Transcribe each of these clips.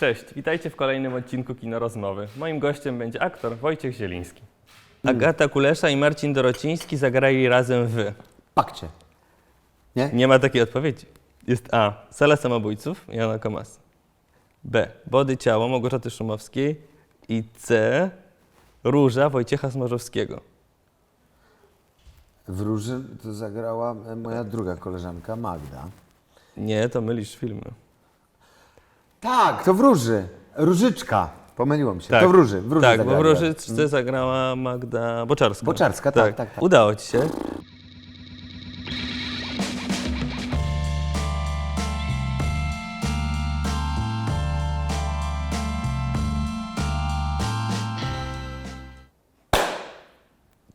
Cześć, witajcie w kolejnym odcinku Kino Rozmowy. Moim gościem będzie aktor Wojciech Zieliński. Agata Kulesza i Marcin Dorociński zagrali razem w... Pakcie. Nie? Nie ma takiej odpowiedzi. Jest A. Sala samobójców Jana Komasa. B. Body ciało Małgorzaty Szumowskiej. I C. Róża Wojciecha Smorzowskiego. W Róży to zagrała e, moja druga koleżanka Magda. Nie, to mylisz filmy. Tak, to w Róży. Różyczka. Pomyliłam się. To w Róży. W Róży tak, bo w. Różyczce zagrała Magda Boczarska. Boczarska, tak, tak, tak. Udało ci się.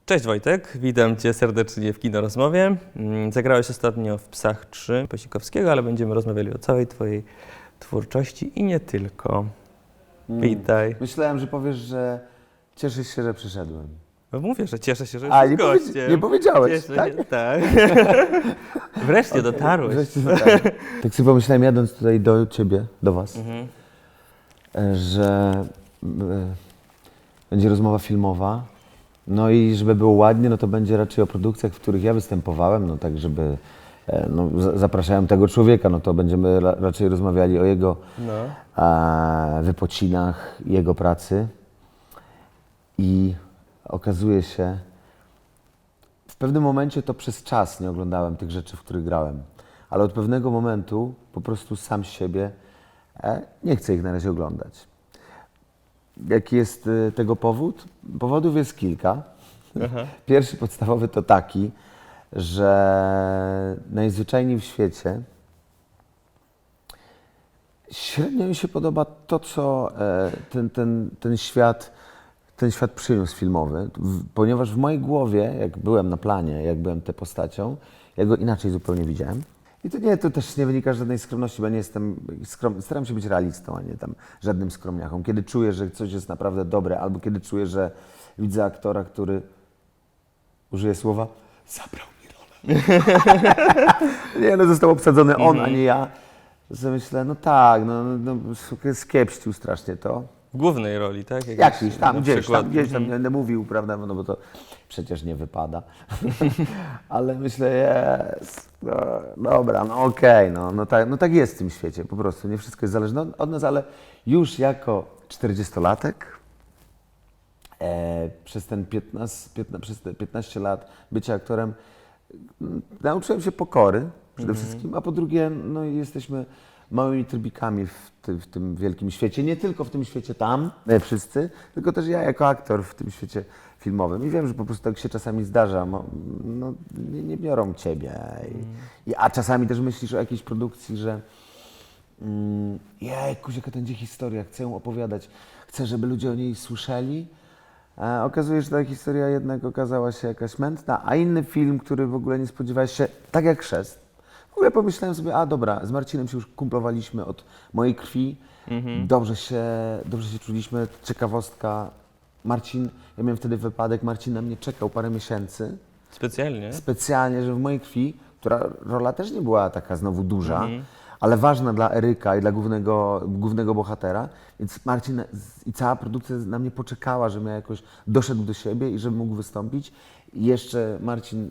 Cześć Wojtek, witam Cię serdecznie w Kino Rozmowie. Mm, Zagrałeś ostatnio w Psach 3 Posikowskiego, ale będziemy rozmawiali o całej Twojej twórczości i nie tylko. Mm. Witaj. Myślałem, że powiesz, że cieszysz się, że przyszedłem. No mówię, że cieszę się, że A, jesteś nie powiedz- gościem. nie powiedziałeś, Cieszę tak? Się, tak. Wreszcie dotarłeś. Wreszcie tak. tak sobie pomyślałem, jadąc tutaj do ciebie, do was, Mhm. e, że e, będzie rozmowa filmowa. No i żeby było ładnie, no to będzie raczej o produkcjach, w których ja występowałem, no tak żeby no, za- zapraszałem tego człowieka, no to będziemy ra, raczej rozmawiali o jego No. e, wypocinach, jego pracy. I okazuje się, w pewnym momencie to przez czas nie oglądałem tych rzeczy, w których grałem, ale od pewnego momentu po prostu sam siebie e, nie chcę ich na razie oglądać. Jaki jest e, tego powód? Powodów jest kilka. Aha. Pierwszy podstawowy to taki, że najzwyczajniej w świecie średnio mi się podoba to, co e, ten, ten, ten świat ten świat przyniósł filmowy, ponieważ w mojej głowie, jak byłem na planie, jak byłem tę postacią, ja go inaczej zupełnie widziałem. I to nie, to też nie wynika z żadnej skromności, bo ja nie jestem skrom, staram się być realistą, a nie tam żadnym skromniaką. Kiedy czuję, że coś jest naprawdę dobre, albo kiedy czuję, że widzę aktora, który użyje słowa, zabrał. nie, no został obsadzony on, a nie ja. To sobie myślę, no tak, no, no, no skiepścił strasznie to. W głównej roli, tak? Jakiś tam, na gdzieś przykład. tam, gdzieś tam Mhm. będę mówił, prawda, no bo to przecież nie wypada. Ale myślę, jest, no, dobra, no okej, no, no, tak, no tak jest w tym świecie, po prostu, nie wszystko jest zależne od, od nas, ale już jako 40-latek e, przez ten 15, 15, przez te 15 lat bycia aktorem nauczyłem się pokory przede wszystkim, a po drugie, no jesteśmy małymi trybikami w, ty, w tym wielkim świecie, nie tylko w tym świecie tam, e, wszyscy, tylko też ja jako aktor w tym świecie filmowym. I wiem, że po prostu tak się czasami zdarza, no, nie, nie biorą ciebie. I, i, a czasami też myślisz o jakiejś produkcji, że Mm, Jejku, jaka to będzie historia, chcę ją opowiadać, chcę, żeby ludzie o niej słyszeli. A okazuje się, że ta historia jednak okazała się jakaś mętna, a inny film, który w ogóle nie spodziewałeś się, tak jak Chrzest. W ogóle pomyślałem sobie, a dobra, z Marcinem się już kumplowaliśmy od mojej krwi, dobrze, się, dobrze się czuliśmy, ciekawostka. Marcin, ja miałem wtedy wypadek, Marcin na mnie czekał parę miesięcy, Specjalnie. specjalnie, że w mojej krwi, która rola też nie była taka znowu duża, ale ważna dla Eryka i dla głównego, głównego bohatera, więc Marcin i cała produkcja na mnie poczekała, żebym ja jakoś doszedł do siebie i żebym mógł wystąpić. I jeszcze Marcin,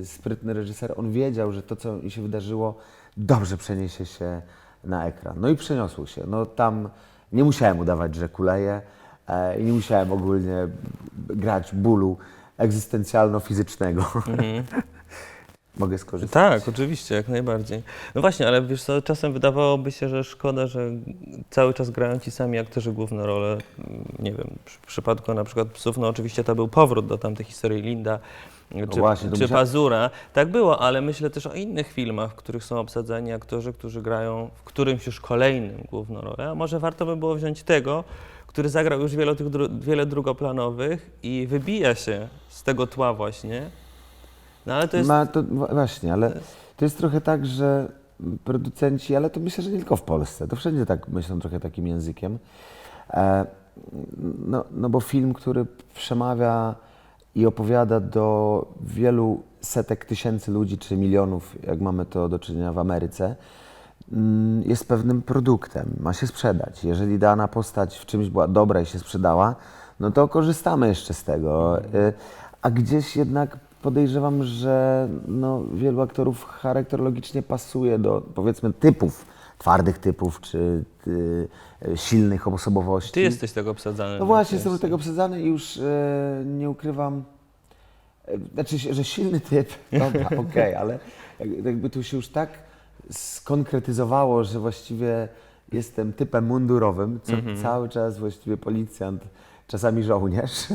y, sprytny reżyser, on wiedział, że to, co mi się wydarzyło, dobrze przeniesie się na ekran. No i przeniosło się. No tam nie musiałem udawać, że kuleję e, i nie musiałem ogólnie grać bólu egzystencjalno-fizycznego. Mogę skorzystać. Tak, oczywiście, jak najbardziej. No właśnie, ale wiesz co, czasem wydawałoby się, że szkoda, że cały czas grają ci sami aktorzy główne role. Nie wiem, w przypadku na przykład Psów, no oczywiście to był powrót do tamtej historii Linda czy, właśnie, czy musiał- Pazura. Tak było, ale myślę też o innych filmach, w których są obsadzeni aktorzy, którzy grają w którymś już kolejnym główną rolę. A może warto by było wziąć tego, który zagrał już wiele, tych dru- wiele drugoplanowych i wybija się z tego tła właśnie. No ale to jest... Ma, to, właśnie, ale to jest trochę tak, że producenci, ale to myślę, że nie tylko w Polsce, to wszędzie tak myślą trochę takim językiem. E, no, no bo film, który przemawia i opowiada do wielu setek tysięcy ludzi, czy milionów, jak mamy to do czynienia w Ameryce, mm, jest pewnym produktem, ma się sprzedać. Jeżeli dana postać w czymś była dobra i się sprzedała, no to korzystamy jeszcze z tego. Y, A gdzieś jednak podejrzewam, że no, wielu aktorów charakterologicznie pasuje do powiedzmy typów, twardych typów czy y, y, silnych osobowości. Ty jesteś tego obsadzany. No właśnie, jestem do tego obsadzany i już e, nie ukrywam, e, znaczy, że silny typ, dobra, okej, ale jak- jakby tu się już tak skonkretyzowało, że właściwie jestem typem mundurowym, co cały czas właściwie policjant, czasami żołnierz,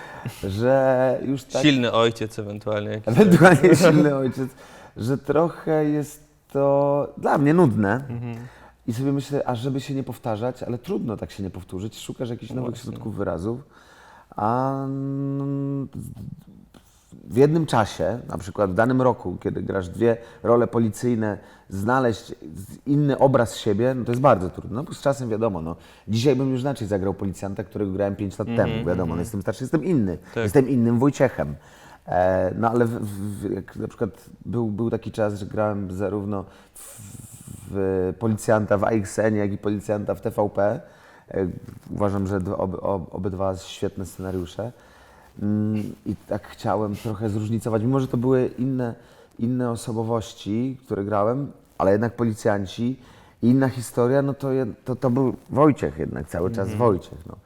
że już tak... Silny ojciec ewentualnie. Ewentualnie silny ojciec, że trochę jest to dla mnie nudne. Mhm. I sobie myślę, a żeby się nie powtarzać, ale trudno tak się nie powtórzyć, szukasz jakichś nowych właśnie. środków wyrazów, a w jednym czasie, na przykład w danym roku, kiedy grasz dwie role policyjne, znaleźć inny obraz siebie, no to jest bardzo trudno. No z czasem wiadomo, no, dzisiaj bym już inaczej zagrał policjanta, którego grałem 5 lat temu, wiadomo, no, jestem starszy, jestem inny, Tak. jestem innym Wojciechem. E, no ale w, w, jak na przykład był, był taki czas, że grałem zarówno w, w policjanta w AXN, jak i policjanta w TVP. E, uważam, że ob, ob, obydwa świetne scenariusze. Mm, I tak chciałem trochę zróżnicować, mimo że to były inne, inne osobowości, które grałem, ale jednak policjanci i inna historia, no to, to, to był Wojciech jednak, cały czas Wojciech. No.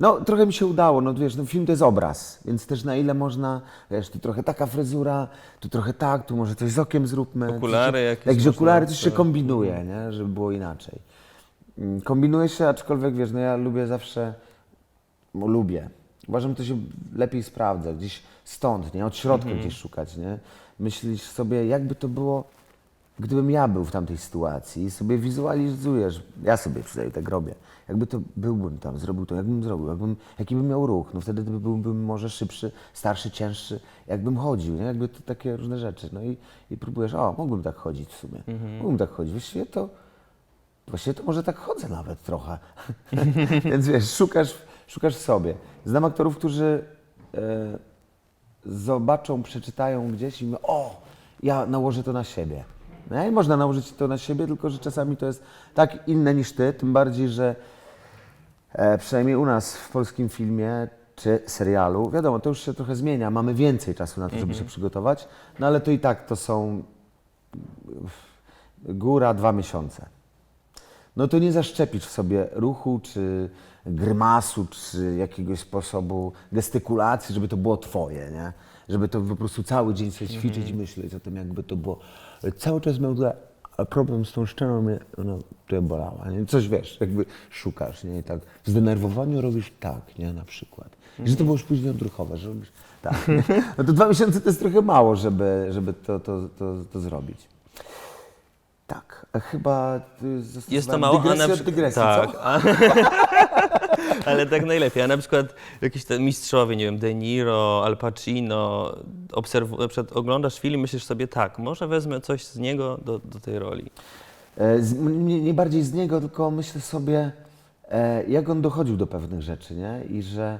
No, trochę mi się udało, no wiesz, no, film to jest obraz, więc też na ile można, wiesz, tu trochę taka fryzura, tu trochę tak, tu może coś z okiem zróbmy. Okulary coś, jakieś Jakieś okulary, coś się kombinuje, nie, żeby było inaczej. Mm, Kombinuje się, aczkolwiek wiesz, no ja lubię zawsze, bo lubię. Uważam, że to się lepiej sprawdza, gdzieś stąd, nie, od środka gdzieś szukać, nie. Myślisz sobie, jakby to było, gdybym ja był w tamtej sytuacji i sobie wizualizujesz, ja sobie przynajmniej tak robię, jakby to byłbym tam, zrobił to, jakbym zrobił, jakbym, jaki bym miał ruch, no wtedy byłbym może szybszy, starszy, cięższy, jakbym chodził, nie? jakby to takie różne rzeczy. No i, i próbujesz, o, mógłbym tak chodzić w sumie, mógłbym tak chodzić, właściwie to, właściwie to może tak chodzę nawet trochę. Więc wiesz, szukasz, szukasz w sobie. Znam aktorów, którzy e, zobaczą, przeczytają gdzieś i mówią, o, ja nałożę to na siebie. No i można nałożyć to na siebie, tylko że czasami to jest tak inne niż ty, tym bardziej, że e, przynajmniej u nas w polskim filmie czy serialu, wiadomo, to już się trochę zmienia, mamy więcej czasu na to, żeby się przygotować, no ale to i tak to są góra dwa miesiące. No to nie zaszczepisz w sobie ruchu, czy grymasu, czy jakiegoś sposobu gestykulacji, żeby to było twoje, nie? Żeby to po prostu cały dzień sobie ćwiczyć i myśleć o tym, jakby to było. Cały czas miał problem z tą szczeną, mnie ona tutaj bolała, nie? Coś wiesz, jakby szukasz, nie? I tak w zdenerwowaniu robisz tak, nie? Na przykład. I że to było już później odruchowe, że robisz tak. Nie? No to dwa miesiące to jest trochę mało, żeby, żeby to, to, to, to zrobić. Tak, chyba y, Jest to mało, a na przykład. tak, a, ale tak najlepiej. A na przykład jakieś te mistrzowie, nie wiem, De Niro, Al Pacino, obserwu, na przykład oglądasz film i myślisz sobie, tak, może wezmę coś z niego do, do tej roli. E, Z, nie, nie bardziej z niego, tylko myślę sobie, e, jak on dochodził do pewnych rzeczy, nie? I że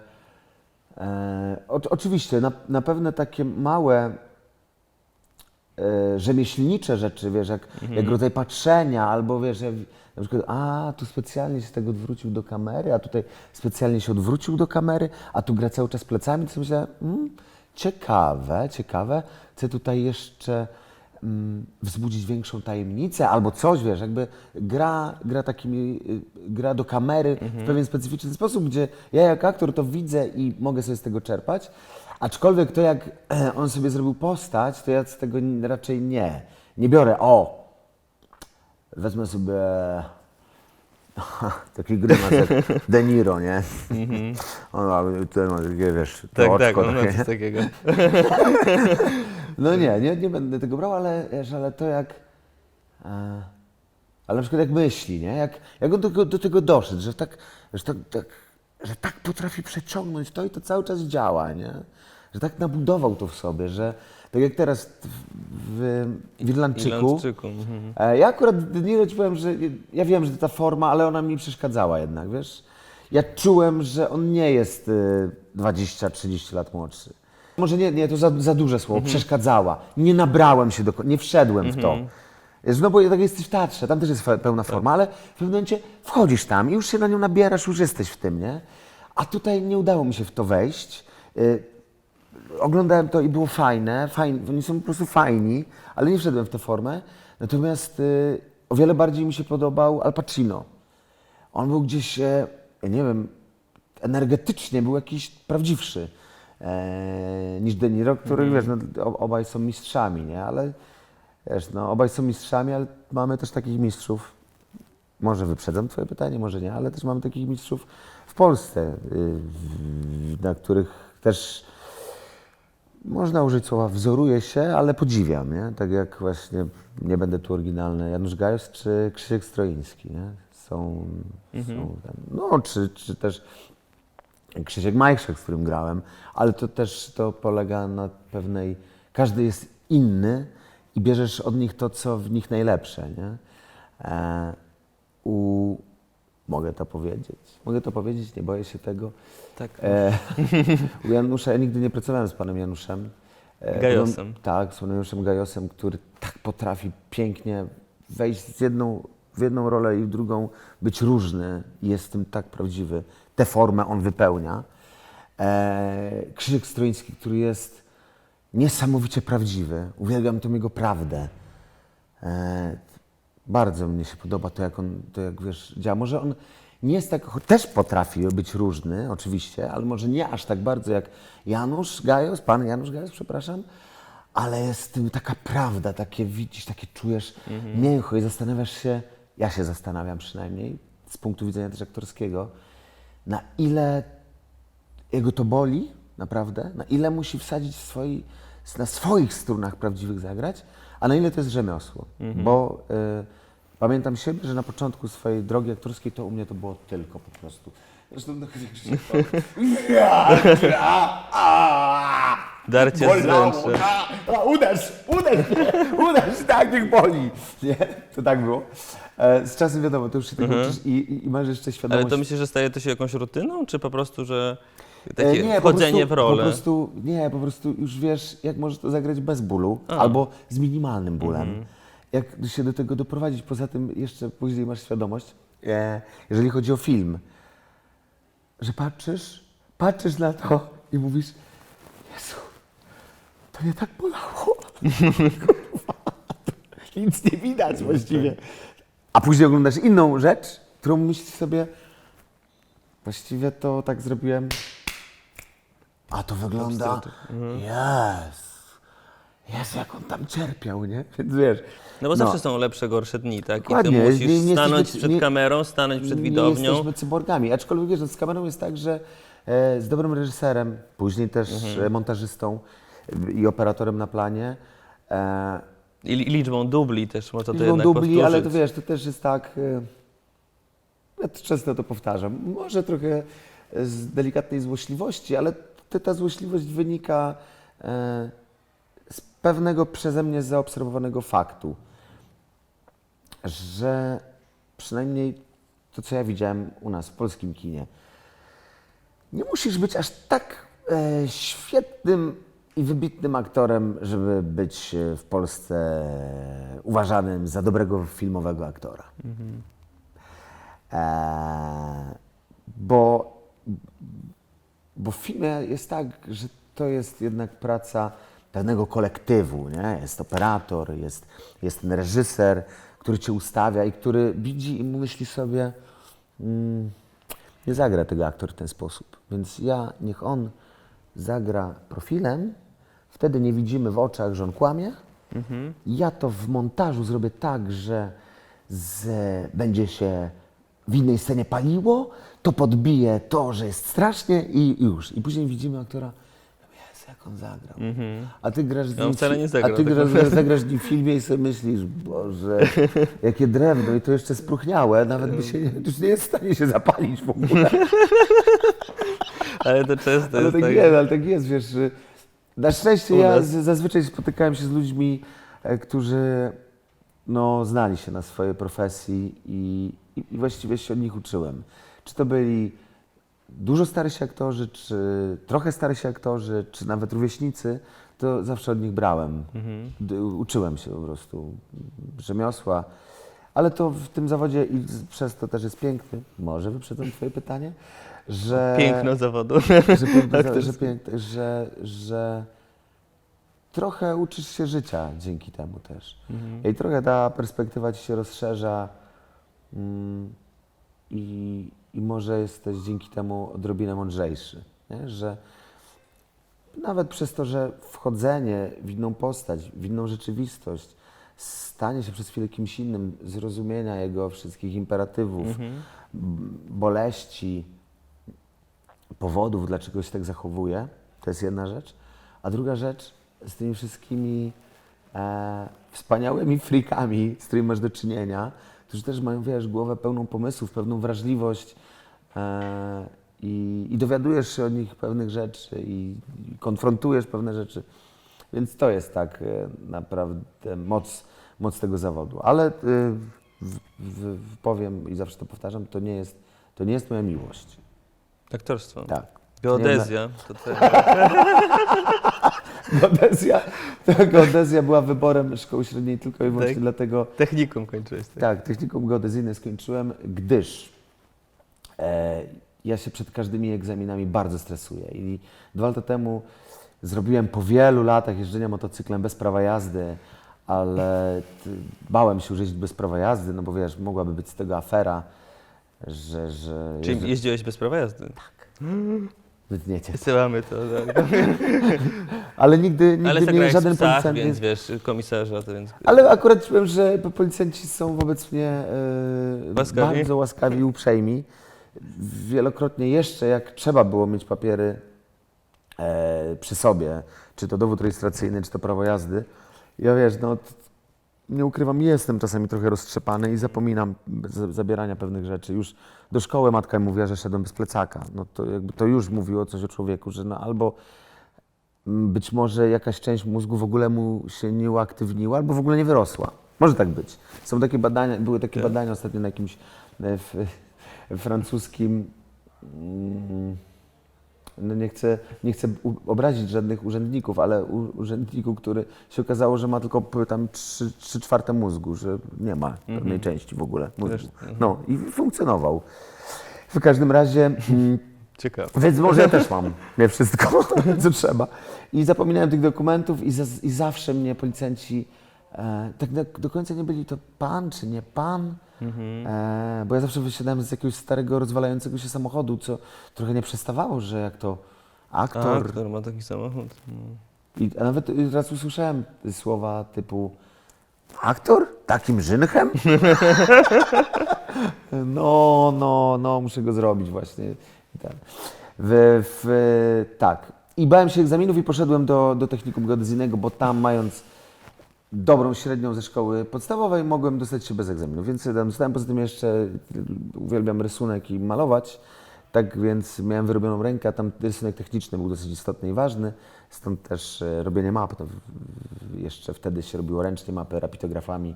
e, o, oczywiście na, na pewne takie małe rzemieślnicze rzeczy, wiesz, jak, jak rodzaj patrzenia, albo wiesz, jak, na przykład, a tu specjalnie się tego odwrócił do kamery, a tutaj specjalnie się odwrócił do kamery, a tu gra cały czas plecami, to myślę, mm, ciekawe, ciekawe, chcę tutaj jeszcze mm, wzbudzić większą tajemnicę albo coś, wiesz, jakby gra, gra takimi, y, gra do kamery w pewien specyficzny sposób, gdzie ja jak aktor to widzę i mogę sobie z tego czerpać, aczkolwiek to jak on sobie zrobił postać, to ja z tego raczej nie, nie biorę, o, wezmę sobie taki grymas jak De Niro, nie? On ma, tutaj ma takie, wiesz, to Tak, tak, oczko no, no, takie. coś takiego. No nie, nie, nie będę tego brał, ale, wiesz, ale to jak. E, ale na przykład jak myśli, nie? Jak, jak on do, tego- do tego doszedł, że tak, że, tak, tak, że tak potrafi przeciągnąć to i to cały czas działa, nie? Że tak nabudował to w sobie, że tak jak teraz w, w, Irlandczyku. Irlandczyku. Mhm. E, Ja akurat nie ci powiem, że ja wiem, że to ta forma, ale ona mi przeszkadzała jednak, wiesz? Ja czułem, że on nie jest y, 20-30 lat młodszy. Może nie, nie, to za, za duże słowo, przeszkadzała. Nie nabrałem się do, nie wszedłem w to. Wiesz, No bo tak jesteś w teatrze, tam też jest pełna forma, ale w pewnym momencie wchodzisz tam i już się na nią nabierasz, już jesteś w tym, nie? A tutaj nie udało mi się w to wejść. Oglądałem to i było fajne, fajne, oni są po prostu fajni, ale nie wszedłem w tę formę. Natomiast y, o wiele bardziej mi się podobał Al Pacino. On był gdzieś, e, nie wiem, energetycznie był jakiś prawdziwszy e, niż De Niro, który, wiesz, no, obaj są mistrzami, nie? Ale wiesz, no, obaj są mistrzami, ale mamy też takich mistrzów, może wyprzedzam twoje pytanie, może nie, ale też mamy takich mistrzów w Polsce, y, na których też można użyć słowa wzoruje się, ale podziwiam, nie? Tak jak właśnie, nie będę tu oryginalny, Janusz Gajos czy Krzysiek Stroiński, nie? Są, są tam, no, czy, czy też Krzysiek Majszek, z którym grałem, ale to też to polega na pewnej, każdy jest inny i bierzesz od nich to, co w nich najlepsze, nie? E, u, mogę to powiedzieć, mogę to powiedzieć, nie boję się tego. Tak. E, u Janusza, ja nigdy nie pracowałem z panem Januszem. E, Gajosem. no, tak, z panem Januszem Gajosem, który tak potrafi pięknie wejść z jedną, w jedną rolę i w drugą, być różny i jest w tym tak prawdziwy. Tę formę on wypełnia. E, Krzysiek Stroiński, który jest niesamowicie prawdziwy. Uwielbiam tą jego prawdę. E, bardzo mnie się podoba to, jak on, to jak wiesz, działa. Może on nie jest tak, też potrafi być różny, oczywiście, ale może nie aż tak bardzo jak Janusz Gajos, pan Janusz Gajos, przepraszam, ale jest w tym taka prawda, takie widzisz, takie czujesz mięcho i zastanawiasz się, ja się zastanawiam przynajmniej, z punktu widzenia też aktorskiego, na ile jego to boli, naprawdę, na ile musi wsadzić swoi, na swoich strunach prawdziwych zagrać, a na ile to jest rzemiosło. Bo y, pamiętam siebie, że na początku swojej drogi aktorskiej to u mnie to było tylko po prostu. Zresztą no, wiesz, Darcie bolało, wnętrza. a, a, uderz, uderz, uderz, tak, niech boli. Nie, to tak było. E, z czasem wiadomo, to już się tego uczysz i, i, i masz jeszcze świadomość. Ale to myślisz, że staje to się jakąś rutyną, czy po prostu, że takie E, po wchodzenie prostu, w rolę? Po prostu, nie, po prostu już wiesz, jak możesz to zagrać bez bólu albo z minimalnym bólem. Mhm. Jak się do tego doprowadzić. Poza tym jeszcze później masz świadomość, e, jeżeli chodzi o film, że patrzysz, patrzysz na to i mówisz, Jezu, to nie tak bolało. Nic nie widać właściwie. A później oglądasz inną rzecz, którą myślisz sobie, właściwie to tak zrobiłem, a to wygląda, jest, jest jak on tam cierpiał, nie? Więc wiesz, No bo zawsze są lepsze, gorsze dni, tak? I ty Dokładnie. musisz Nie- nie stanąć jesteśmy- przed nie- kamerą, stanąć przed nie widownią. jesteśmy cyborgami. Aczkolwiek wiesz, że z kamerą jest tak, że e, z dobrym reżyserem, później też Mhm. e, montażystą e, i operatorem na planie, e, I li- liczbą dubli też można to jednak dubli, powtórzyć. ale to wiesz, to też jest tak, e, ja to często to powtarzam, może trochę z delikatnej złośliwości, ale ta złośliwość wynika e, z pewnego przeze mnie zaobserwowanego faktu, że przynajmniej to, co ja widziałem u nas w polskim kinie, nie musisz być aż tak e, świetnym i wybitnym aktorem, żeby być e, w Polsce uważanym za dobrego filmowego aktora. E, bo, bo w filmie jest tak, że to jest jednak praca pewnego kolektywu, nie? Jest operator, jest, jest ten reżyser, który cię ustawia i który widzi i myśli sobie, mm, nie zagra tego aktor w ten sposób. Więc ja, niech on zagra profilem, wtedy nie widzimy w oczach, że on kłamie. Ja to w montażu zrobię tak, że z, będzie się w innej scenie paliło, to podbije to, że jest strasznie i już. I później widzimy aktora, jest jak on zagrał. A ty grasz z on nim, wcale nie zagrał a ty tak grasz, naprawdę. zagrasz nim w filmie i sobie myślisz, Boże, jakie drewno i to jeszcze spróchniałe, nawet by się już nie jest w stanie się zapalić w ogóle. Ale to często Ale jest tak tak. jest, ale tak jest, wiesz. Na szczęście ja zazwyczaj spotykałem się z ludźmi, e, którzy no, znali się na swojej profesji i, i, i właściwie się od nich uczyłem. Czy to byli dużo starsi aktorzy, czy trochę starsi aktorzy, czy nawet rówieśnicy, to zawsze od nich brałem. Mhm. Uczyłem się po prostu rzemiosła, ale to w tym zawodzie i przez to też jest piękny. Może wyprzedzam Twoje pytanie, że. Piękno zawodu. że, piękne, że, Aktorski. piękne, że, że trochę uczysz się życia dzięki temu też. Mhm. I trochę ta perspektywa ci się rozszerza i, i może jesteś dzięki temu odrobinę mądrzejszy. Nie? Że nawet przez to, że wchodzenie w inną postać, w inną rzeczywistość, stanie się przez chwilę kimś innym, zrozumienia jego wszystkich imperatywów, Mhm. boleści, powodów, dlaczego się tak zachowuje, to jest jedna rzecz. A druga rzecz, z tymi wszystkimi e, wspaniałymi freakami, z którymi masz do czynienia, którzy też mają, wiesz, głowę pełną pomysłów, pewną wrażliwość e, i, i dowiadujesz się od nich pewnych rzeczy i, i konfrontujesz pewne rzeczy. Więc to jest tak e, naprawdę moc, moc tego zawodu. Ale e, w, w, powiem i zawsze to powtarzam, to nie jest, to nie jest moja miłość. Aktorstwo. Tak. Geodezja. To te... Geodezja, to geodezja była wyborem szkoły średniej tylko i wyłącznie Tak. dlatego, Technikum kończyłeś. Tak. tak, technikum geodezyjne skończyłem, gdyż e, ja się przed każdymi egzaminami bardzo stresuję. I dwa lata temu zrobiłem po wielu latach jeżdżenia motocyklem bez prawa jazdy, ale bałem się jeździć bez prawa jazdy, no bo wiesz, mogłaby być z tego afera, że... że Czyli jeżdżę- jeździłeś bez prawa jazdy? Wytniecie. Wysyłamy to. Tak. Ale nigdy, nigdy Ale zagrałeś żaden psach, policjant nie więc wiesz, komisarza, to więc... Ale akurat powiem, że policjanci są wobec mnie e, Łaskawi? bardzo łaskawi i uprzejmi. Wielokrotnie jeszcze, jak trzeba było mieć papiery e, przy sobie, czy to dowód rejestracyjny, czy to prawo jazdy, ja wiesz, no nie ukrywam, jestem czasami trochę roztrzepany i zapominam zabierania pewnych rzeczy. Już do szkoły matka mówiła, że szedłem bez plecaka. No to jakby to już mówiło coś o człowieku, że no albo być może jakaś część mózgu w ogóle mu się nie uaktywniła, albo w ogóle nie wyrosła. Może tak być. Są takie badania, były takie Tak. badania ostatnio na jakimś e, f, francuskim. mm, No nie chcę, nie chcę obrazić żadnych urzędników, ale u, urzędniku, który się okazało, że ma tylko tam 3, 3 czwarte mózgu, że nie ma pewnej części w ogóle mózgu. Mhm. No i funkcjonował. W każdym razie. mm, Ciekawe. więc może ja też mam nie wszystko, co trzeba. I zapominałem tych dokumentów i, za, i zawsze mnie policjanci, e, tak do, do końca nie byli to pan czy nie pan, Mhm. e, bo ja zawsze wysiadałem z jakiegoś starego, rozwalającego się samochodu, co trochę nie przestawało, że jak to aktor. Aktor ma taki samochód. No. I, a nawet raz usłyszałem słowa typu aktor? Takim żynechem? no, no, no, muszę go zrobić właśnie. Ten. W, w, tak. I bałem się egzaminów i poszedłem do, do technikum geodezyjnego, bo tam mając dobrą średnią ze szkoły podstawowej mogłem dostać się bez egzaminów, więc dostałem poza tym jeszcze, uwielbiam rysunek i malować, tak więc miałem wyrobioną rękę, a tam rysunek techniczny był dosyć istotny i ważny, stąd też e, robienie map, w- jeszcze wtedy się robiło ręcznie mapy rapitografami,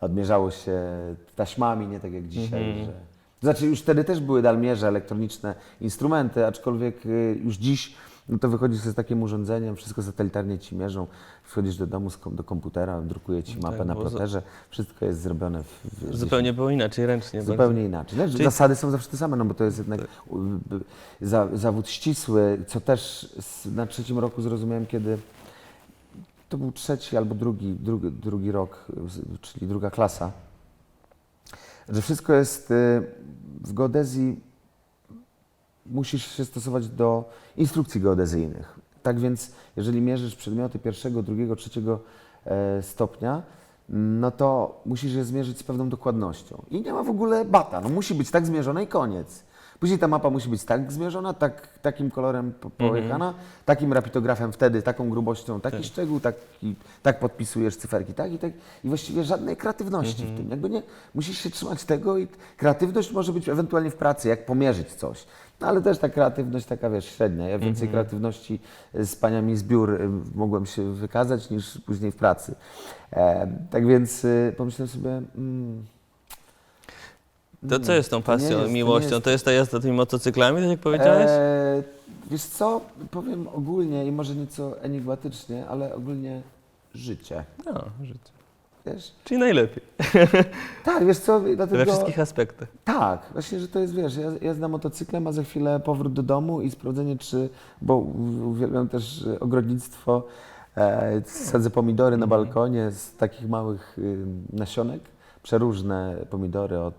odmierzało się taśmami, nie tak jak dzisiaj, Mhm. że... Znaczy już wtedy też były dalmierze, elektroniczne instrumenty, aczkolwiek y, już dziś no to wychodzisz z takim urządzeniem, wszystko satelitarnie ci mierzą, wchodzisz do domu do komputera, drukuje ci mapę Tak, na ploterze, wszystko jest zrobione w, w Zupełnie było inaczej, ręcznie. bardzo. Zupełnie inaczej. Znaczy, Czyli- Zasady są zawsze te same, no bo to jest jednak b- za, zawód ścisły, co też na trzecim roku zrozumiałem, kiedy to był trzeci albo drugi, drugi, drugi rok, czyli druga klasa, że wszystko jest y, w geodezji, musisz się stosować do instrukcji geodezyjnych. Tak więc, jeżeli mierzysz przedmioty pierwszego, drugiego, trzeciego e, stopnia, no to musisz je zmierzyć z pewną dokładnością. I nie ma w ogóle bata, no musi być tak zmierzone i koniec. Później ta mapa musi być tak zmierzona, tak, takim kolorem po- pojechana, takim rapitografem wtedy, taką grubością, taki Tak. szczegół, taki, tak podpisujesz cyferki, tak i tak. I właściwie żadnej kreatywności w tym. Jakby nie, musisz się trzymać tego i kreatywność może być ewentualnie w pracy, jak pomierzyć coś. No ale też ta kreatywność taka, wiesz, średnia. Ja więcej kreatywności z paniami z biur y, mogłem się wykazać niż później w pracy. E, tak więc y, pomyślałem sobie, mm, To co jest tą pasją, jest- to nie miłością? jest- To jest ta jazda tymi motocyklami, tak jak powiedziałeś? E, Wiesz co, powiem ogólnie i może nieco enigmatycznie, ale ogólnie życie. No, życie. Wiesz? Czyli najlepiej. Tak, wiesz co, dlatego... We wszystkich aspektach. Tak, właśnie, że to jest, wiesz, ja jazda motocyklem, a za chwilę powrót do domu i sprawdzenie, czy, bo uwielbiam też e, ogrodnictwo, e, sadzę pomidory na balkonie z takich małych y, nasionek, przeróżne pomidory od...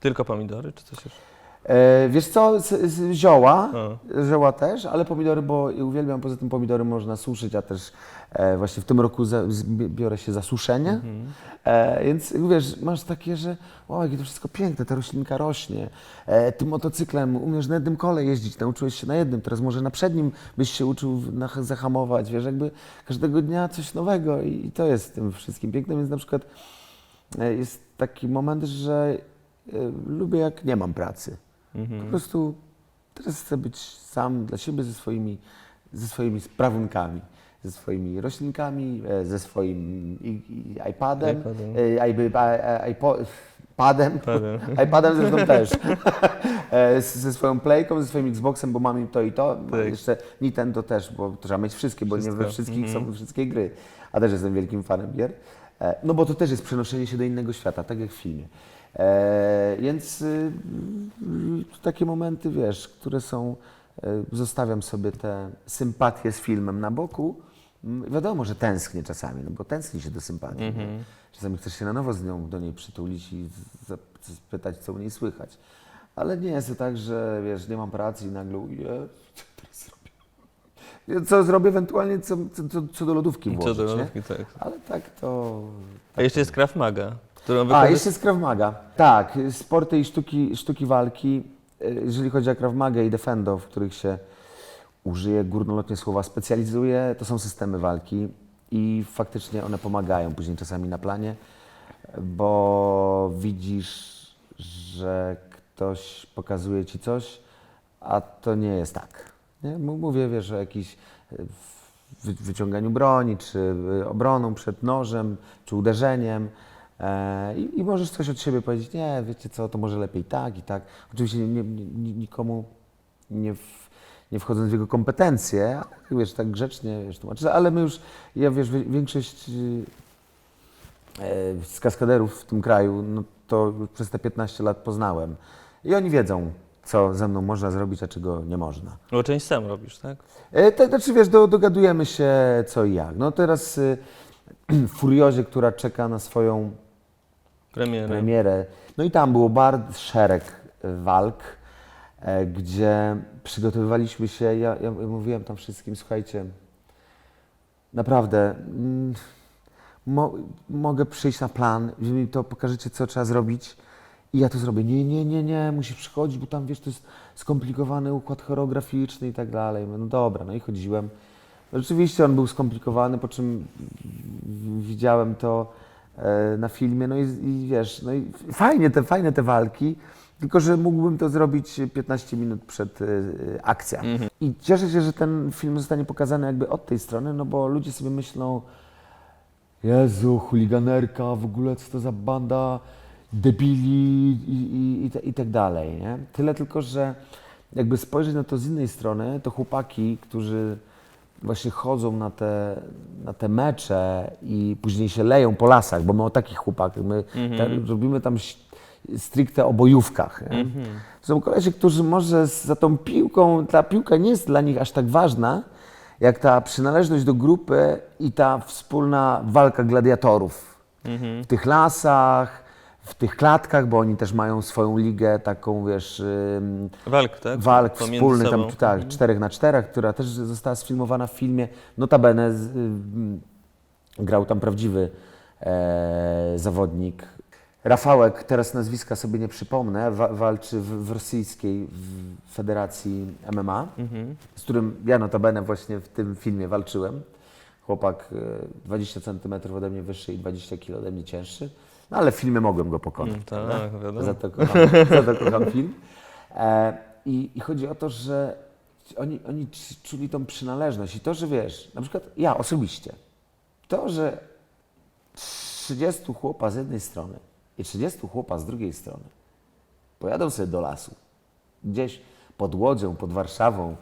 Tylko pomidory, czy coś jeszcze? E, wiesz co, z, z zioła, zioła też, ale pomidory, bo uwielbiam, poza tym pomidory można suszyć, a też e, właśnie w tym roku za, z, biorę się za suszenie. Mhm. E, więc wiesz, masz takie, że o, jakie to wszystko piękne, ta roślinka rośnie. E, tym motocyklem umiesz na jednym kole jeździć, nauczyłeś się na jednym, teraz może na przednim byś się uczył na, zahamować, wiesz, jakby każdego dnia coś nowego i, i to jest w tym wszystkim piękne, więc na przykład e, jest taki moment, że e, lubię jak nie mam pracy. Po Mhm. prostu teraz chcę być sam dla siebie ze swoimi, ze swoimi sprawunkami, ze swoimi roślinkami, e, ze swoim iPadem, iPadem. e, padem, Padem. iPadem zresztą też, E, ze swoją playką, ze swoim Xboxem, bo mam to i to, Tak. jeszcze Nintendo też, bo trzeba mieć wszystkie, bo nie Wszystko. we wszystkich Mhm. są wszystkie gry, a też jestem wielkim fanem gier. No bo to też jest przenoszenie się do innego świata, tak jak w filmie. E, więc y, y, takie momenty, wiesz, które są, e, zostawiam sobie te sympatie z filmem na boku. Mm, Wiadomo, że tęsknię czasami, no bo tęskni się do sympatii. nie? Mhm. Czasami chcesz się na nowo z nią do niej przytulić i zapytać, co u niej słychać. Ale nie jest to tak, że wiesz, nie mam pracy i nagle uje, co teraz zrobię? Co zrobię ewentualnie, co, co, co, co do lodówki Co włożyć, do nie? lodówki, tak. Ale tak to... A jeszcze jest Krav Maga, którą A, jeszcze jest Krav Maga. Tak, sporty i sztuki, sztuki walki. e, Jeżeli chodzi o Krav Maga i Defendo, w których się użyje górnolotnie słowa specjalizuje, to są systemy walki i faktycznie one pomagają później czasami na planie, bo widzisz, że ktoś pokazuje ci coś, a to nie jest tak. Nie? Mówię, wiesz, o jakiejś e, wy- wyciąganiu broni, czy y, obroną przed nożem, czy uderzeniem. E, I, I możesz coś od siebie powiedzieć, nie, wiecie co, to może lepiej tak i tak. Oczywiście nie, nie, nikomu nie, w, nie wchodząc w jego kompetencje, ale wiesz, tak grzecznie wiesz, tłumaczysz, ale my już, ja wiesz, wie- większość y, e, z kaskaderów w tym kraju, no to już przez te 15 lat poznałem. I oni wiedzą, co ze mną można zrobić, a czego nie można. Bo część sam robisz, tak? E, to znaczy, wiesz, do, dogadujemy się co i jak. No teraz y, w Furiozie, która czeka na swoją Premierę. premierę, no i tam było bardzo szereg walk, e, gdzie przygotowywaliśmy się, ja, ja mówiłem tam wszystkim, słuchajcie, naprawdę, mm, mo, mogę przyjść na plan, wy mi to pokażecie, co trzeba zrobić i ja to zrobię. Nie, nie, nie, nie, musisz przychodzić, bo tam, wiesz, to jest skomplikowany układ choreograficzny i tak dalej. No dobra, no i chodziłem. Rzeczywiście on był skomplikowany, po czym widziałem to na filmie, no i, i wiesz, no i fajnie te, fajne te walki, tylko że mógłbym to zrobić 15 minut przed e, akcją. Mhm. I cieszę się, że ten film zostanie pokazany jakby od tej strony, no bo ludzie sobie myślą, Jezu, chuliganerka, w ogóle co to za banda debili i, i, i, te- i tak dalej, nie? Tyle tylko, że jakby spojrzeć na to z innej strony, to chłopaki, którzy właśnie chodzą na te, na te mecze i później się leją po lasach, bo my o takich chłopakach, my Mhm. tak, robimy tam stricte o bojówkach. Mhm. Są kolesie, którzy może za tą piłką, ta piłka nie jest dla nich aż tak ważna, jak ta przynależność do grupy i ta wspólna walka gladiatorów Mhm. w tych lasach, w tych klatkach, bo oni też mają swoją ligę, taką wiesz, Walk, tak? walk Pomiędzy wspólny, tam sobą. tak, Mhm. czterech na czterech, która też została sfilmowana w filmie. Notabene z, ym, grał tam prawdziwy e, zawodnik. Rafałek, teraz nazwiska sobie nie przypomnę, wa, walczy w, w rosyjskiej w Federacji MMA, Mhm. z którym ja notabene właśnie w tym filmie walczyłem. Chłopak e, 20 cm ode mnie wyższy i 20 kg ode mnie cięższy, no ale w filmie mogłem go pokonać. Mm, tak, wiadomo. Za to kocham, za to kocham film. E, i, I chodzi o to, że oni, oni czuli tą przynależność i to, że wiesz, na przykład ja osobiście, to, że 30 chłopa z jednej strony i 30 chłopa z drugiej strony pojadą sobie do lasu, gdzieś pod Łodzią, pod Warszawą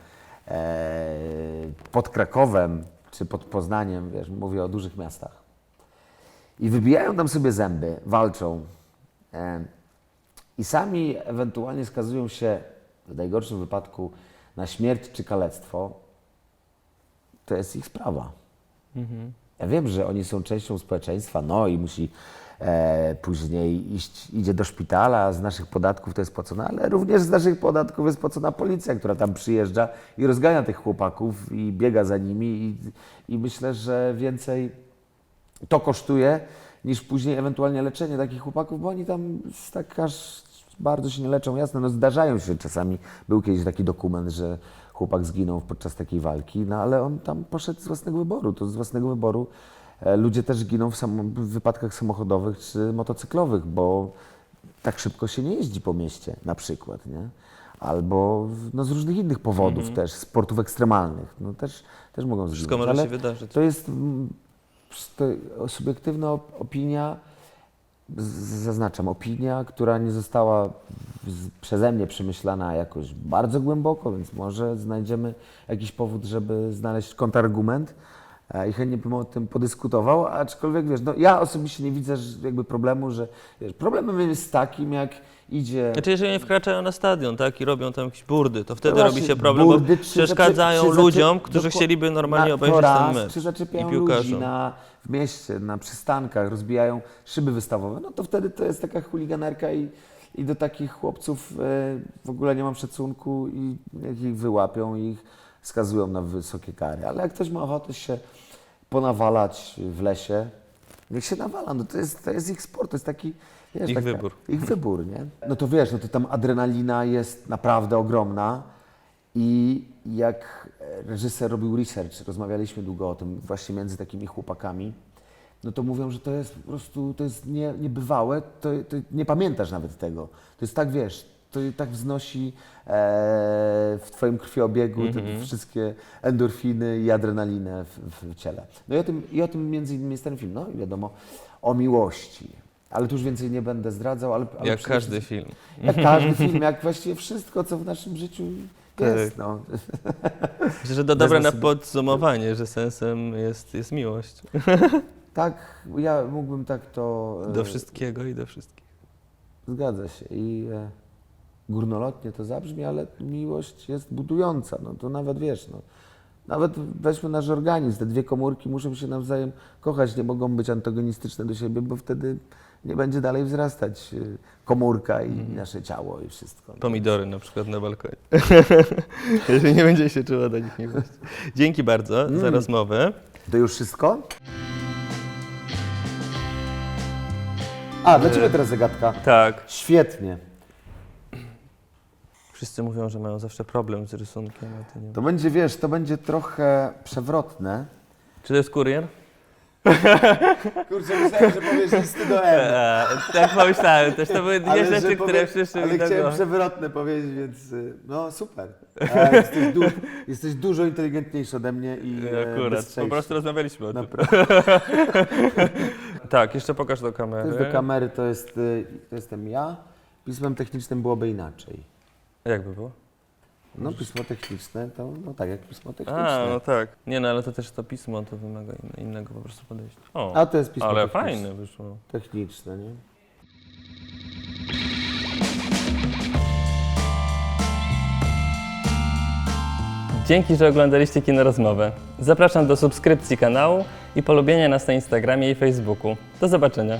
e, pod Krakowem czy pod Poznaniem, wiesz, mówię o dużych miastach. I wybijają tam sobie zęby, walczą. I sami ewentualnie skazują się w najgorszym wypadku na śmierć czy kalectwo. To jest ich sprawa. Ja wiem, że oni są częścią społeczeństwa, no i musi e, później iść, idzie do szpitala, z naszych podatków to jest płacone, ale również z naszych podatków jest płacona policja, która tam przyjeżdża i rozgania tych chłopaków i biega za nimi i, i myślę, że więcej to kosztuje niż później ewentualnie leczenie takich chłopaków, bo oni tam tak aż bardzo się nie leczą. Jasne, no zdarzają się czasami. Był kiedyś taki dokument, że chłopak zginął podczas takiej walki, no ale on tam poszedł z własnego wyboru. To z własnego wyboru e, ludzie też giną w, w wypadkach samochodowych czy motocyklowych, bo tak szybko się nie jeździ po mieście na przykład, nie? Albo no, z różnych innych powodów też, sportów ekstremalnych, no też, też mogą zginąć. Wszystko może się wydarzyć. To jest mm, subiektywna op- opinia, zaznaczam, opinia, która nie została przeze mnie przemyślana jakoś bardzo głęboko, więc może znajdziemy jakiś powód, żeby znaleźć kontrargument e, i chętnie bym o tym podyskutował, aczkolwiek wiesz, no, ja osobiście nie widzę jakby problemu, że wiesz, problemem jest takim, jak idzie... Znaczy, jeżeli oni wkraczają na stadion, tak, i robią tam jakieś burdy, to wtedy No robi się problem, burdy, bo przeszkadzają ludziom, którzy chcieliby normalnie obejrzeć ten mecz. Czy I zaczepiają ludzi piłkarzom. na, w mieście, na przystankach, rozbijają szyby wystawowe, no to wtedy to jest taka chuliganerka i, i do takich chłopców e, w ogóle nie mam szacunku i jak ich wyłapią i ich skazują na wysokie kary. Ale jak ktoś ma ochotę się ponawalać w lesie, niech się nawala, no to jest, to jest ich sport, to jest taki... Wiesz, Ich taka- wybór. Ich wybór, nie? No to wiesz, no to tam adrenalina jest naprawdę ogromna i jak reżyser robił research, rozmawialiśmy długo o tym właśnie między takimi chłopakami, no to mówią, że to jest po prostu, to jest nie, niebywałe, to, to nie pamiętasz nawet tego. To jest tak, wiesz, to tak wznosi e, w twoim krwiobiegu te wszystkie endorfiny i adrenalinę w, w ciele. No i o tym, i o tym między innymi jest ten film, no i wiadomo, o miłości. Ale tu już więcej nie będę zdradzał, ale... ale Jak każdy film. Jak każdy film, jak właściwie wszystko, co w naszym życiu jest. Tak. No. Myślę, że to dobre na podsumowanie, że sensem jest, jest miłość. Tak, ja mógłbym tak to... e, Do wszystkiego i do wszystkich. Zgadza się i e, górnolotnie to zabrzmi, ale miłość jest budująca, no to nawet wiesz, no. Nawet weźmy nasz organizm, te dwie komórki muszą się nawzajem kochać, nie mogą być antagonistyczne do siebie, bo wtedy nie będzie dalej wzrastać e, komórka i nasze ciało i wszystko. no. Pomidory na przykład na balkonie. Jeżeli nie będzie się czuła do nich miłość. Dzięki bardzo za Mm. rozmowę. To już wszystko? A, dla Ciebie teraz zagadka. Tak. Świetnie. Wszyscy mówią, że mają zawsze problem z rysunkiem. A to nie... To będzie, wiesz, to będzie trochę przewrotne. Czy to jest kurier? Kurczę, myślałem, że powiesz listy do M. E, tak pomyślałem też. To były dwie Ale rzeczy, że które powie- przyszły Ale mi do chciałem głowy. przewrotne powiedzieć, więc y, no super. E, jesteś, du- jesteś dużo inteligentniejszy ode mnie i e, Akurat, po bystrzejszy. prostu rozmawialiśmy o tym. Naprawdę. Tak, jeszcze pokaż do kamery. jest do kamery, to, jest, y, to jestem ja. Pismem technicznym byłoby inaczej. Jak by było? No pismo techniczne to no tak jak pismo techniczne. A, no tak. Nie no, ale to też to pismo to wymaga inne, innego po prostu podejścia. O, A to jest pismo ale techniczne. fajne wyszło. Techniczne, nie? Dzięki, że oglądaliście Kino Rozmowę. Zapraszam do subskrypcji kanału i polubienia nas na Instagramie i Facebooku. Do zobaczenia.